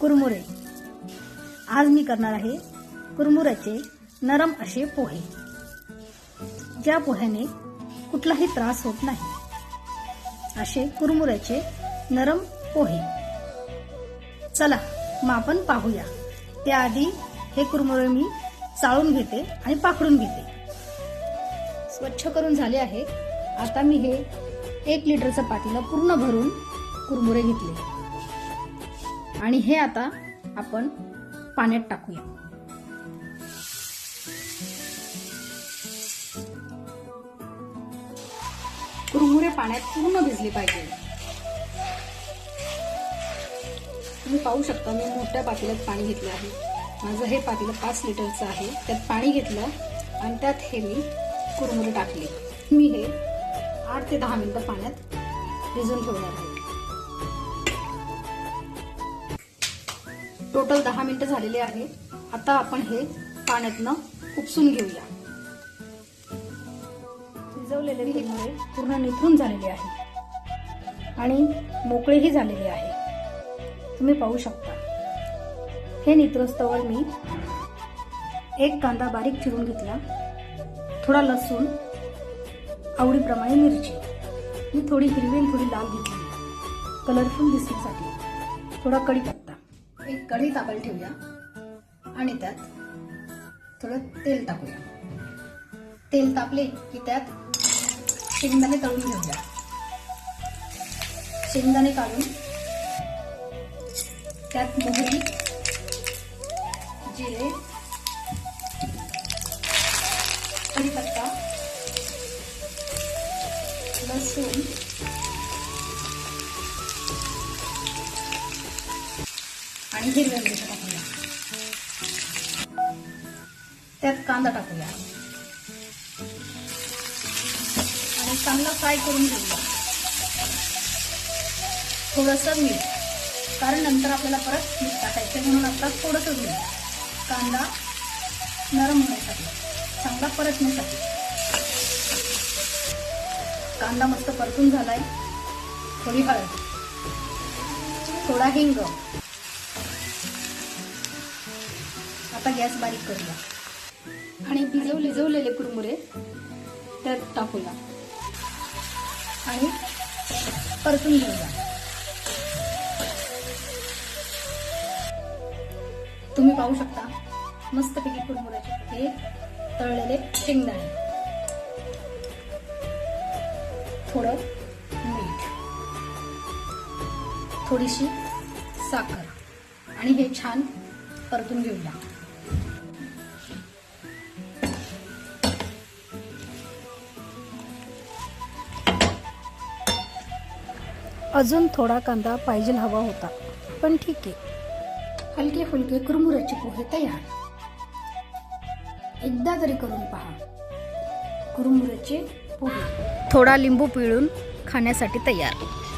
कुरमुरे. आज मी करणार आहे कुरमुऱ्याचे नरम असे पोहे. ज्या पोह्याने कुठलाही त्रास होत नाही असे कुरमुऱ्याचे नरम पोहे. चला मग आपण पाहूया. त्याआधी हे कुरमुरे मी चाळून घेते आणि पाखडून घेते. स्वच्छ करून झाले आहे आता मी हे एक लिटरचं पातीला पूर्ण भरून कुरमुरे घेतले. आणि हे आता आपण पाण्यात टाकूया. कुरमुरे पाण्यात पूर्ण भिजले पाहिजे. तुम्ही पाहू शकता मी मोठ्या पातेल्यात पाणी घेतलं आहे. माझं हे पातेलं पाच लिटरचं आहे. त्यात पाणी घेतलं आणि त्यात हे मी कुरमुरे टाकले. मी हे आठ ते दहा मिनिटं पाण्यात भिजून ठेवणार आहे. टोटल दहा मिनिटं झालेले आहे. आता आपण हे पाण्यातनं उपसून घेऊया. भिजवलेले हे पूर्ण निथरून झालेले आहे. आणि मोकळेही झालेले आहे. तुम्ही पाहू शकता. हे नित्रस्तवर मी एक कांदा बारीक चिरून घेतला. थोडा लसूण आवडीप्रमाणे मिरची. मी थोडी हिरवी आणि थोडी लाल घेतली. कलरफुल दिसण्यासाठी थोडा कढीपत्ता. एक कढी तापायला ठेवूया. आणि त्यात थोडं तेल टाकूया तेल तापले की त्यात शेंगदाणे तळून घेऊया. शेंगदाणे काढून त्यात मोहरी जिरे कढीपत्ता लसूण आणि हिरव्या मिरच्या टाकूया त्यात कांदा टाकूया. आणि चांगला फ्राय करून घेऊया. थोडंसं मीठ. कारण नंतर आपल्याला परत मीठ टाकायचं म्हणून आपला थोडंसं मीठ. कांदा नरम होण्यासाठी चांगला परतण्यासाठी. कांदा मस्त परतून झालाय. थोडी हळद. थोडा हिंग. आता गॅस बारीक करूया. आणि भिजव भिजवलेले कुरमुरे त्यात टाकूया. आणि परतून घेऊया. तुम्ही पाहू शकता मस्तपैकी कुरमुऱ्याचे हे तळलेले शेंगदाणे. थोडं मीठ. थोडीशी साखर. आणि हे छान परतून घेऊया. अजून थोडा कांदा पाहिजे हवा होता. पण ठीक आहे. हलके फुलके कुरमुऱ्याचे पोहे तयार. एकदा तरी करून पहा. कुरमुऱ्याचे पोहे. थोडा लिंबू पिळून खाण्यासाठी तयार.